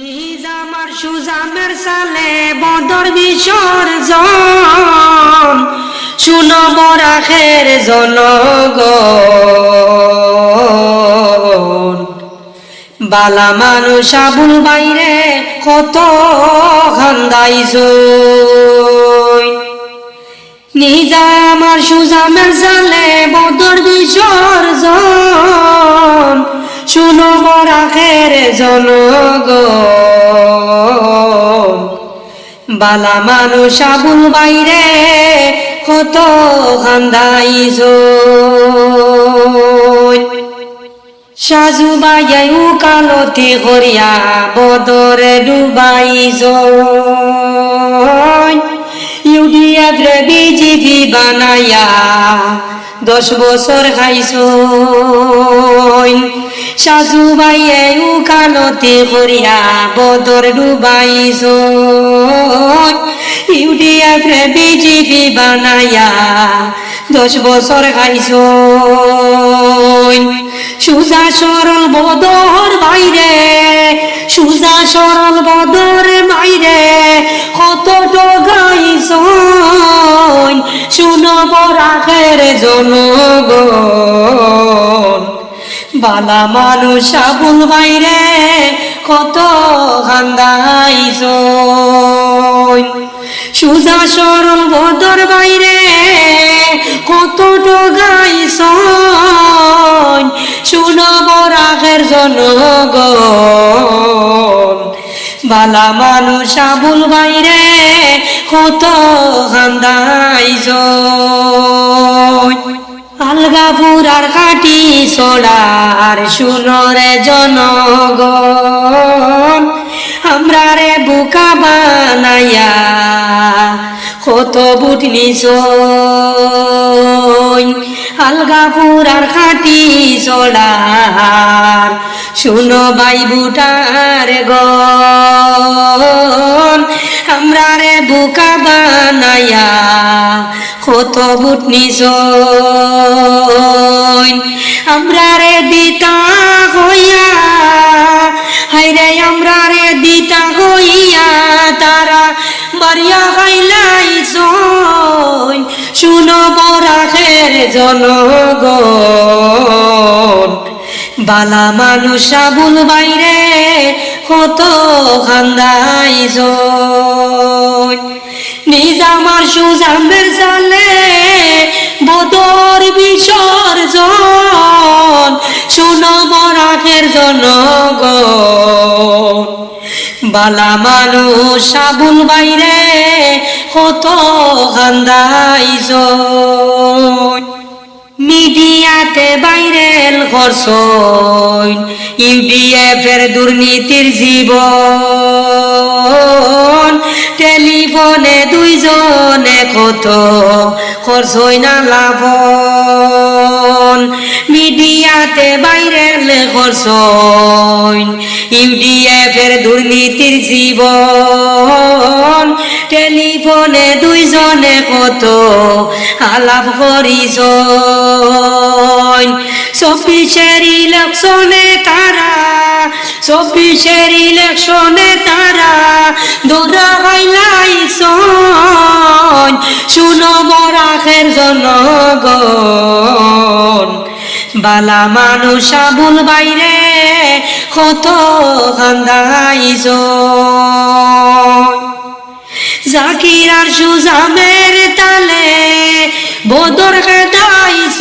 নিজামার সুজামের সালে বদর বিসর্জন শুনো বরাখের জনগণ। বালা মানুষ আবুল বাইরে কত খান্দাইছ নিজামার সুজামের সালে বদর বিসর্জন শুনো বরাখের জনগণ বালা মানুষ আবুল বাইরে কত খান্দাইছ সাজু বাইয়াই কালতি করিয়া বদরে ডুবাইছ ইউডিএফ রে বিজিপি বানাইয়া দশ বছর খাইছ সাজু বাইয়ে উকালতি করিয়া বদর ডুবাইছ। ইউডিএফ রে বিজিপি বানাইয়া দশ বছর খাইছ সুজা সরল বদর বাইরে, সুজা সরল বদর বাইরে কত গাইছ। শুনো বরাকের জনগণ। বালা মানুষ আবুল বাইরে কত খান্দাইছ সুজা সরল বদর বাইরে, কত গাইছ শুনো বরাকের জনগণ। বালা মানুষ আবুল বাইরে কত খান্দাইছ আলগা পুরার কাটি সোড়ার শুনরে জনগণ, আমরা রে বুকা বানাইয়া কত বুটনিস আলগা পুরার কাটি সোড়ার শুনো বাই বুটার গন আমরা রে বুকা বানাইয়া কত বুটনিস আমরা রে দিতা হইয়া হাইরে আমরা রে দিতা হইয়া, তারা মারিয়া খাইলাইছ শুনো বরাখের জনগণ, বালা মানুষ আবুল বাইরে কত খান্দাইছ নিজামার সুজামের জালে শুনো বরাকের জনগণ। বালা মানুষ, আবুল বাইরে কত খান্দাইছ মিডিয়াতে বাইরেল খরচইন ইউডিএফ এর দুর্নীতির জীবন। টেলিফোনে দুইজনে কত খরচই না লাভন। মিডিয়াতে বাইরেল খরচইন ইউডিএফ এর দুর্নীতির জীবন। টেলিফোনে দুইজনে কত আলাপ করিছ চব্বিশের ইলেকশনে তারা, চব্বিশের ইলেকশনে তারা দৌড়া হাইলাইছ শুনো বরাখের জনগণ। বালা মানুষ আবুল বাইরে কত খান্দাইছ জাকির আর সুজামের তালে বদর খেদাইছ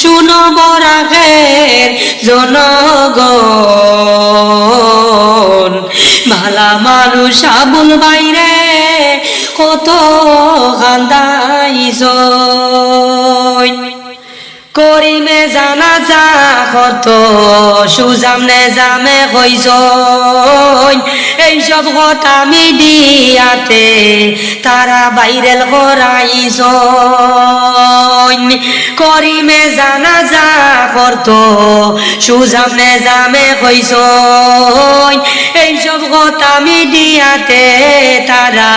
শুনো বরাখের জনগণ ভালা মানুষ আবুল বাইরে কত খান্দাইছ করিমে জানা যা কত সুজামনে জামে কইস এইসব কথা মিডিয়াতে তারা বাইরেল করাইছ করিমে জানা যা করত সুজামনে জামে কইস এইসব কথা মিডিয়াতে তারা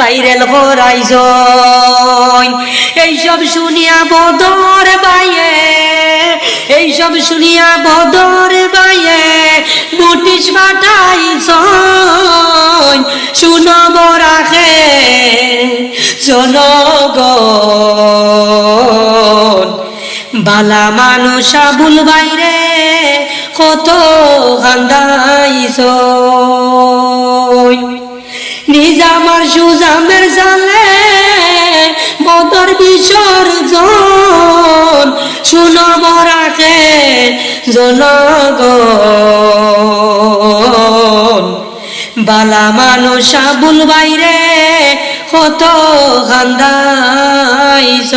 বাইরেল করাইছ এইসব শুনিয়া বদর বাইয়ে, এইসব শুনিয়া বদর বাইয়ে বুট পুলিশ পাঠাইছ শুনব রাখে জনগণ বালা মানুষ আবুল বাইরে, কত কান্দাইছ নিজামার সুজামের জালে বদর বিসর্জন শুনো রাখে জনগণ। বালা মানুষ আবুল বাইরে কত কান্দাইছ